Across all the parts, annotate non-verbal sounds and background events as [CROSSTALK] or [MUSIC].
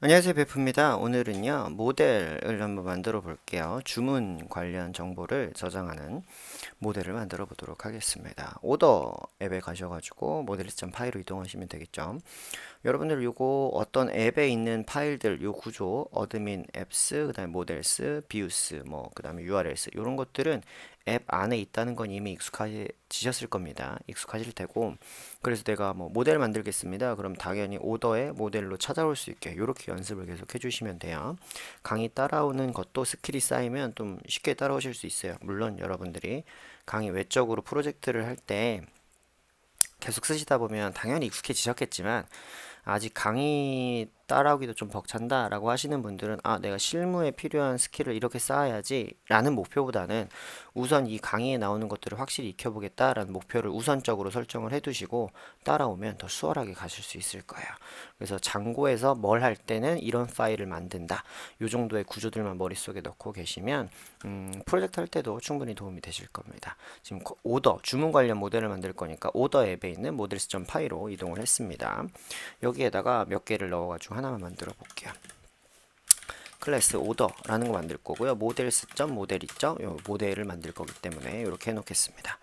안녕하세요 베프입니다. 오늘은요 모델을 한번 만들어 볼게요. 주문 관련 정보를 저장하는 모델을 만들어 보도록 하겠습니다. 오더 앱에 가셔가지고 모델리스점 파일로 이동하시면 되겠죠. 여러분들 요거 어떤 앱에 있는 파일들 요 구조 어드민 앱스 그 다음에 모델스 비우스 뭐 그 다음에 URLs 이런 것들은 앱 안에 있다는 건 이미 익숙해지셨을 겁니다. 익숙하실 테고 그래서 내가 뭐 모델 만들겠습니다. 그럼 당연히 오더에 모델로 찾아올 수 있게 이렇게 연습을 계속 해주시면 돼요. 강의 따라오는 것도 스킬이 쌓이면 좀 쉽게 따라오실 수 있어요. 물론 여러분들이 강의 외적으로 프로젝트를 할 때 계속 쓰시다 보면 당연히 익숙해지셨겠지만 아직 강의 따라오기도 좀 벅찬다 라고 하시는 분들은 아 내가 실무에 필요한 스킬을 이렇게 쌓아야지 라는 목표보다는 우선 이 강의에 나오는 것들을 확실히 익혀보겠다 라는 목표를 우선적으로 설정을 해두시고 따라오면 더 수월하게 가실 수 있을 거예요. 그래서 장고에서 뭘 할 때는 이런 파일을 만든다. 요 정도의 구조들만 머릿속에 넣고 계시면 음, 프로젝트 할 때도 충분히 도움이 되실 겁니다. 지금 거- 오더 주문 관련 모델을 만들 거니까 오더 앱에 있는 모델스.점 파일로 이동을 했습니다. 여기에다가 몇 개를 넣어가지고 하나만 만들어 볼게요. 클래스 오더라는 거 만들 거고요. 모델 스 점 모델 있죠? 요 모델을 만들 거기 때문에 이렇게 해놓겠습니다.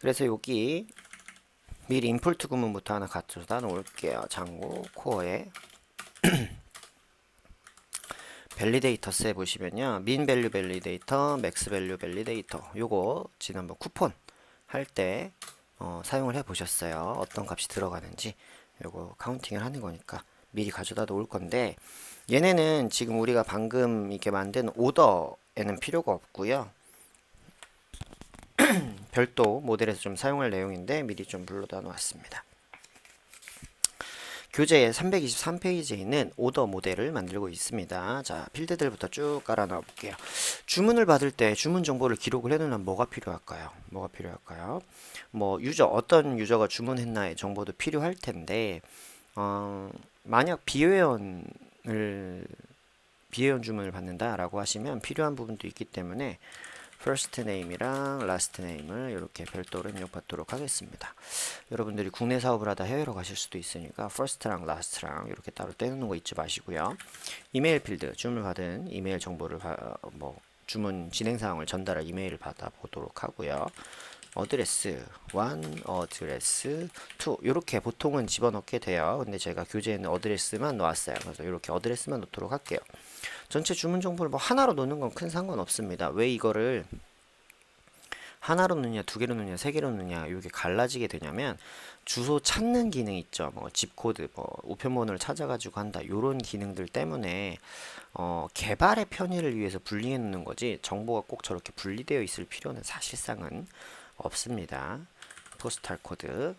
그래서 여기 미리 임포트 구문부터 하나 갖춰다 놓을게요. 장고 코어에 [CLEARS THROAT] 밸리데이터스에 보시면요. 민 밸류 밸리데이터, 맥스 밸류 밸리데이터 요거 지난번 쿠폰 할때 어, 사용을 해 보셨어요. 어떤 값이 들어가는지 요거 카운팅을 하는 거니까 미리 가져다 놓을 건데 얘네는 지금 우리가 방금 이렇게 만든 오더에는 필요가 없고요. [CLEARS THROAT] 별도 모델에서 좀 사용할 내용인데 미리 좀 불러다 놓았습니다. 교재 323페이지에 있는 오더 모델을 만들고 있습니다. 자, 필드들부터 쭉 깔아 놔 볼게요. 주문을 받을 때 주문 정보를 기록을 해놓으면 뭐가 필요할까요? 뭐가 필요할까요? 뭐 유저 어떤 유저가 주문했나의 정보도 필요할 텐데 어, 만약 비회원을 비회원 주문을 받는다라고 하시면 필요한 부분도 있기 때문에 first name이랑 last name을 이렇게 별도로 입력받도록 하겠습니다. 여러분들이 국내 사업을 하다 해외로 가실 수도 있으니까 first랑 last랑 이렇게 따로 떼놓는 거 잊지 마시고요. 이메일 필드 주문 받은 이메일 정보를 바- 뭐 주문 진행 사항을 전달할 이메일을 받아 보도록 하고요. 어드레스 1, 어드레스 2 이렇게 보통은 집어넣게 돼요. 근데 제가 교재에는 어드레스만 놓았어요. 그래서 이렇게 어드레스만 놓도록 할게요. 전체 주문 정보를 뭐 하나로 놓는 건 큰 상관 없습니다. 왜 이거를 하나로 넣느냐, 두 개로 넣느냐, 세 개로 넣느냐 이게 갈라지게 되냐면 주소 찾는 기능 있죠. 뭐 집코드, 뭐 우편번호를 찾아가지고 한다. 요런 기능들 때문에 어, 개발의 편의를 위해서 분리해 놓는 거지 정보가 꼭 저렇게 분리되어 있을 필요는 사실상은 없습니다. 포스탈 코드.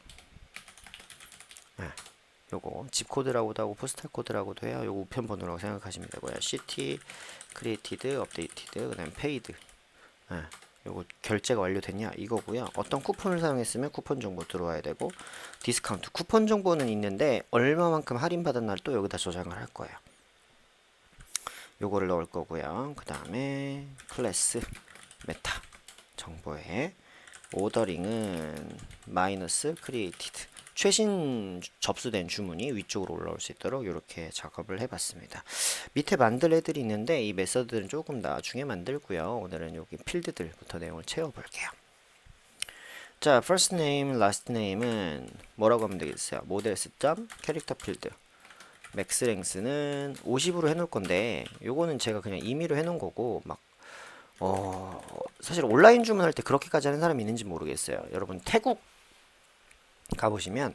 네, 요거 집 코드라고도 하고 포스탈 코드라고도 해요. 요거 우편 번호라고 생각하시면 되고요. city created, updated, 그다음 paid. 네, 요거 결제가 완료됐냐 이거고요. 어떤 쿠폰을 사용했으면 쿠폰 정보 들어와야 되고 디스카운트 쿠폰 정보는 있는데 얼마만큼 할인 받은 날 또 여기다 저장을 할 거예요. 요거를 넣을 거고요. 그 다음에 클래스 메타 정보에 오더링은 마이너스 크리에이티드 최신 주- 접수된 주문이 위쪽으로 올라올 수 있도록 이렇게 작업을 해봤습니다. 밑에 만들 애들이 있는데 이 메서드는 조금 나중에 만들고요. 오늘은 여기 필드들부터 내용을 채워볼게요. 자, first name, last name은 뭐라고 하면 되겠어요? 점 캐릭터 필드 맥스 랭스는 50으로 해놓을 건데 요거는 제가 그냥 임의로 해놓은 거고 막 어, 사실 온라인 주문할 때 그렇게까지 하는 사람이 있는지 모르겠어요. 여러분 태국 가보시면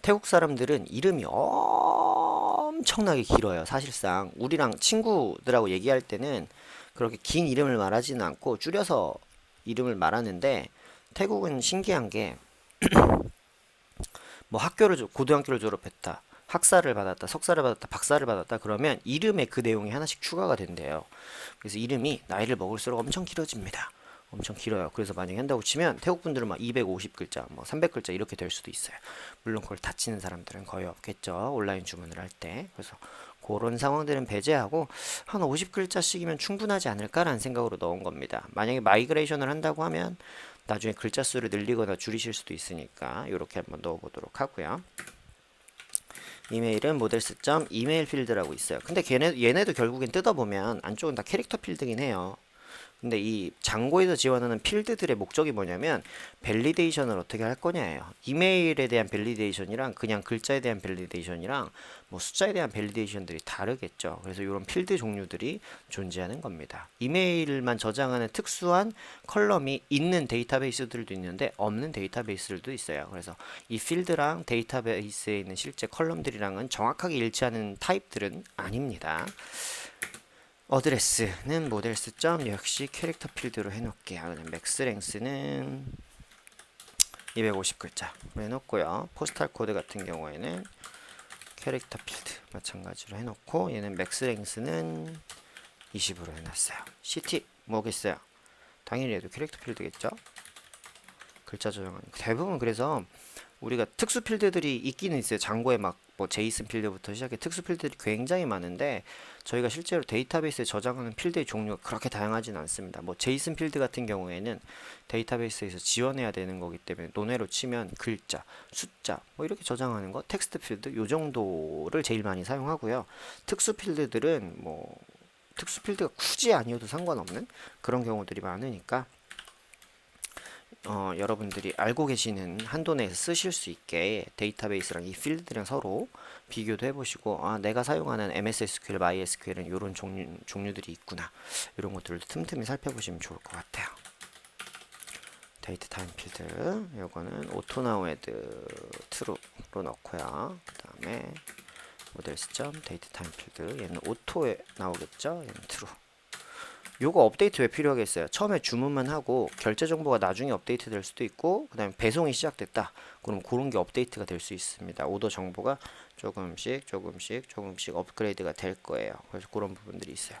태국 사람들은 이름이 엄청나게 길어요. 사실상 우리랑 친구들하고 얘기할 때는 그렇게 긴 이름을 말하지는 않고 줄여서 이름을 말하는데 태국은 신기한 게 [CLEARS THROAT] 뭐 학교를 졸- 고등학교를 졸업했다. 학사를 받았다, 석사를 받았다, 박사를 받았다 그러면 이름에 그 내용이 하나씩 추가가 된대요. 그래서 이름이 나이를 먹을수록 엄청 길어집니다. 엄청 길어요. 그래서 만약에 한다고 치면 태국 분들은 막 250글자, 뭐 300글자 이렇게 될 수도 있어요. 물론 그걸 다 치는 사람들은 거의 없겠죠. 온라인 주문을 할 때. 그래서 그런 상황들은 배제하고 한 50글자씩이면 충분하지 않을까라는 생각으로 넣은 겁니다. 만약에 마이그레이션을 한다고 하면 나중에 글자 수를 늘리거나 줄이실 수도 있으니까 이렇게 한번 넣어보도록 하고요. 이메일은 모델스.점 이메일 필드라고 있어요. 근데 걔네 얘네도 결국엔 뜯어보면 안쪽은 다 캐릭터 필드긴 해요. 근데 이 장고에서 지원하는 필드들의 목적이 뭐냐면 밸리데이션을 어떻게 할 거냐예요. 이메일에 대한 밸리데이션이랑 그냥 글자에 대한 밸리데이션이랑 뭐 숫자에 대한 밸리데이션들이 다르겠죠. 그래서 이런 필드 종류들이 존재하는 겁니다. 이메일만 저장하는 특수한 컬럼이 있는 데이터베이스들도 있는데 없는 데이터베이스들도 있어요. 그래서 이 필드랑 데이터베이스에 있는 실제 컬럼들이랑은 정확하게 일치하는 타입들은 아닙니다. 어드레스는 모델스 점 역시 캐릭터 필드로 해놓을게요. 그다음 맥스랭스는 250글자 해놓고요. 포스탈 코드 같은 경우에는 캐릭터 필드 마찬가지로 해놓고 얘는 맥스랭스는 20으로 해놨어요. CT 뭐겠어요? 당연히 얘도 캐릭터 필드겠죠? 글자 조정하는 대부분 그래서 우리가 특수 필드들이 있기는 있어요. 장고에 막 뭐 제이슨 필드부터 시작해 특수 필드들이 굉장히 많은데 저희가 실제로 데이터베이스에 저장하는 필드의 종류가 그렇게 다양하진 않습니다. 뭐 제이슨 필드 같은 경우에는 데이터베이스에서 지원해야 되는 거기 때문에 논외로 치면 글자, 숫자 뭐 이렇게 저장하는 거 텍스트 필드 요 정도를 제일 많이 사용하고요. 특수 필드들은 뭐 특수 필드가 굳이 아니어도 상관없는 그런 경우들이 많으니까 어, 여러분들이 알고 계시는 한도 내에서 쓰실 수 있게 데이터베이스랑 이 필드랑 서로 비교도 해보시고 아 내가 사용하는 MS SQL, MySQL은 이런 종류, 종류들이 있구나. 이런 것들도 틈틈이 살펴보시면 좋을 것 같아요. 데이트 타임 필드. 요거는 오토나우헤드 트루로 넣고요. 그 다음에 모델 시점 데이트 타임 필드. 얘는 오토에 나오겠죠? 얘는 트루 요거 업데이트 왜 필요하겠어요? 처음에 주문만 하고 결제 정보가 나중에 업데이트 될 수도 있고 그 다음에 배송이 시작됐다. 그럼 그런 게 업데이트가 될 수 있습니다. 오더 정보가 조금씩 조금씩 조금씩 업그레이드가 될 거예요. 그래서 그런 부분들이 있어요.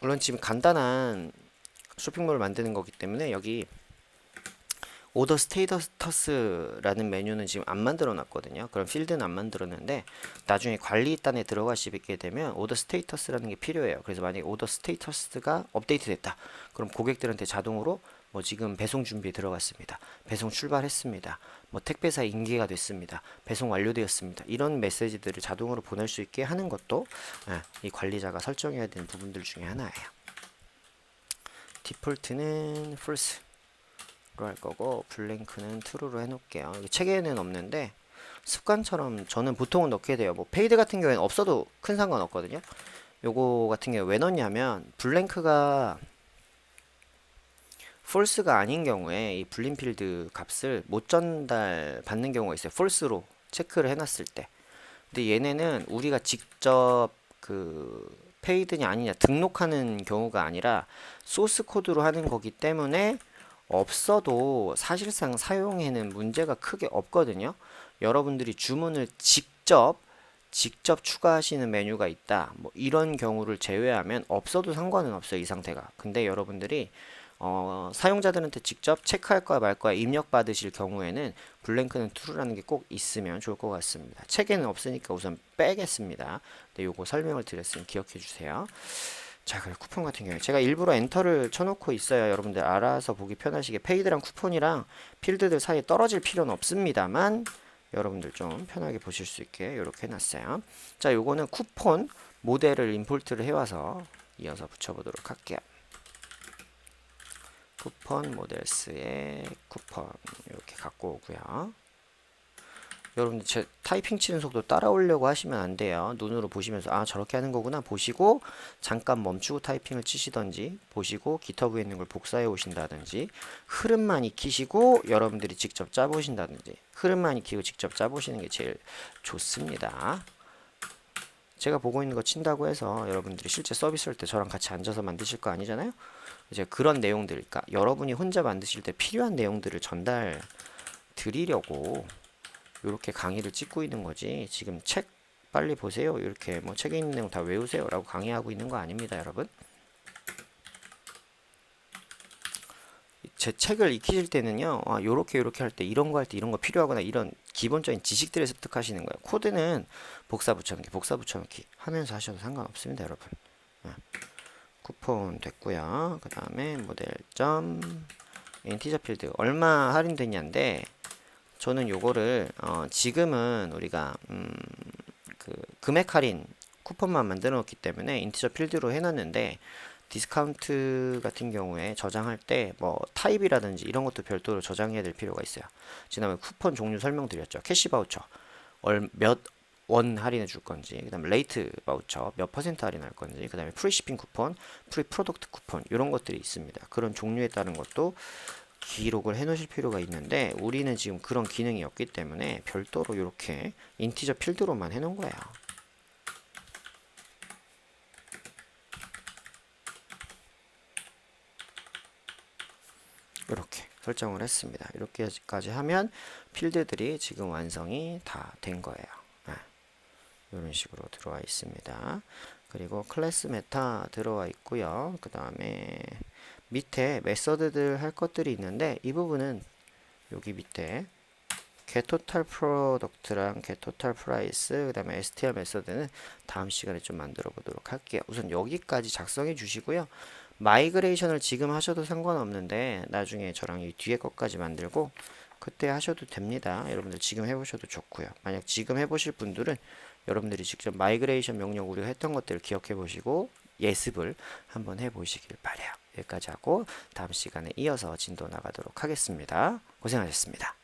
물론 지금 간단한 쇼핑몰을 만드는 거기 때문에 여기 오더 스테이터스라는 메뉴는 지금 안 만들어 놨거든요. 그럼 필드는 안 만들었는데 나중에 관리단에 들어가시게 되면 오더 스테이터스라는 게 필요해요. 그래서 만약에 오더 스테이터스가 업데이트 됐다. 그럼 고객들한테 자동으로 뭐 지금 배송 준비에 들어갔습니다. 배송 출발했습니다. 뭐 택배사 인계가 됐습니다. 배송 완료되었습니다. 이런 메시지들을 자동으로 보낼 수 있게 하는 것도 예, 이 관리자가 설정해야 되는 부분들 중에 하나예요. 디폴트는 false 할 거고 블랭크는 true로 해놓을게요. 책에는 없는데 습관처럼 저는 보통은 넣게 돼요. 뭐 페이드 같은 경우에는 없어도 큰 상관 없거든요. 요거 같은 경우에 왜 넣냐면 블랭크가 false가 아닌 경우에 이 블린필드 값을 못 전달 받는 경우가 있어요. false로 체크를 해놨을 때. 근데 얘네는 우리가 직접 그 페이드냐 아니냐 등록하는 경우가 아니라 소스 코드로 하는 거기 때문에 없어도 사실상 사용에는 문제가 크게 없거든요. 여러분들이 주문을 직접 직접 추가하시는 메뉴가 있다. 뭐 이런 경우를 제외하면 없어도 상관은 없어요. 이 상태가. 근데 여러분들이 어, 사용자들한테 직접 체크할 거야 말 거야 입력 받으실 경우에는 블랭크는 true라는 게 꼭 있으면 좋을 것 같습니다. 책에는 없으니까 우선 빼겠습니다. 네, 요거 설명을 드렸으니 기억해 주세요. 자, 그 쿠폰 같은 경우에 제가 일부러 엔터를 쳐놓고 있어요. 여러분들 알아서 보기 편하시게 페이드랑 쿠폰이랑 필드들 사이에 떨어질 필요는 없습니다만 여러분들 좀 편하게 보실 수 있게 이렇게 해놨어요. 자, 요거는 쿠폰 모델을 임포트를 해와서 이어서 붙여보도록 할게요. 쿠폰 모델스의 쿠폰 이렇게 갖고 오고요. 여러분들 제 타이핑 치는 속도 따라오려고 하시면 안 돼요. 눈으로 보시면서 아 저렇게 하는 거구나 보시고 잠깐 멈추고 타이핑을 치시던지 보시고 기터브에 있는 걸 복사해 오신다든지 흐름만 익히시고 여러분들이 직접 짜보신다든지 흐름만 익히고 직접 짜보시는 게 제일 좋습니다. 제가 보고 있는 거 친다고 해서 여러분들이 실제 서비스 할 때 저랑 같이 앉아서 만드실 거 아니잖아요. 이제 그런 내용들, 그러니까 여러분이 혼자 만드실 때 필요한 내용들을 전달 드리려고 이렇게 강의를 찍고 있는 거지. 지금 책 빨리 보세요. 이렇게 뭐 책에 있는 내용 다 외우세요 라고 강의하고 있는 거 아닙니다 여러분. 제 책을 익히실 때는요 아, 요렇게 요렇게 할 때 이런 거 할 때 이런 거 필요하거나 이런 기본적인 지식들을 습득하시는 거예요. 코드는 복사 붙여넣기 복사 붙여넣기 하면서 하셔도 상관없습니다 여러분. 아, 쿠폰 됐고요. 그 다음에 모델 점 인티저 필드 얼마 할인됐냐인데 저는 요거를 어, 지금은 우리가 음, 그 금액 할인 쿠폰만 만들어 놓기 때문에 인티저 필드로 해놨는데 디스카운트 같은 경우에 저장할 때 뭐 타입이라든지 이런 것도 별도로 저장해야 될 필요가 있어요. 지난번에 쿠폰 종류 설명드렸죠. 캐시 바우처 몇원 할인해 줄 건지, 그 다음에 레이트 바우처 몇 퍼센트 할인할 건지, 그 다음에 프리 시핑 쿠폰, 프리 프로덕트 쿠폰 이런 것들이 있습니다. 그런 종류에 따른 것도 기록을 해 놓으실 필요가 있는데 우리는 지금 그런 기능이 없기 때문에 별도로 이렇게 인티저 필드로만 해 놓은 거예요. 이렇게 설정을 했습니다. 이렇게까지 하면 필드들이 지금 완성이 다 된 거예요. 네. 이런 식으로 들어와 있습니다. 그리고 클래스 메타 들어와 있고요. 그 다음에 밑에 메서드들 할 것들이 있는데 이 부분은 여기 밑에 product랑 get total price 그 다음에 str 메서드는 다음 시간에 좀 만들어 보도록 할게요. 우선 여기까지 작성해 주시고요. 마이그레이션을 지금 하셔도 상관없는데 나중에 저랑 이 뒤에 것까지 만들고 그때 하셔도 됩니다. 여러분들 지금 해보셔도 좋고요. 만약 지금 해보실 분들은 여러분들이 직접 마이그레이션 명령 우리가 했던 것들을 기억해 보시고 예습을 한번 해 보시길 바래요. 여기까지 하고 다음 시간에 이어서 진도 나가도록 하겠습니다. 고생하셨습니다.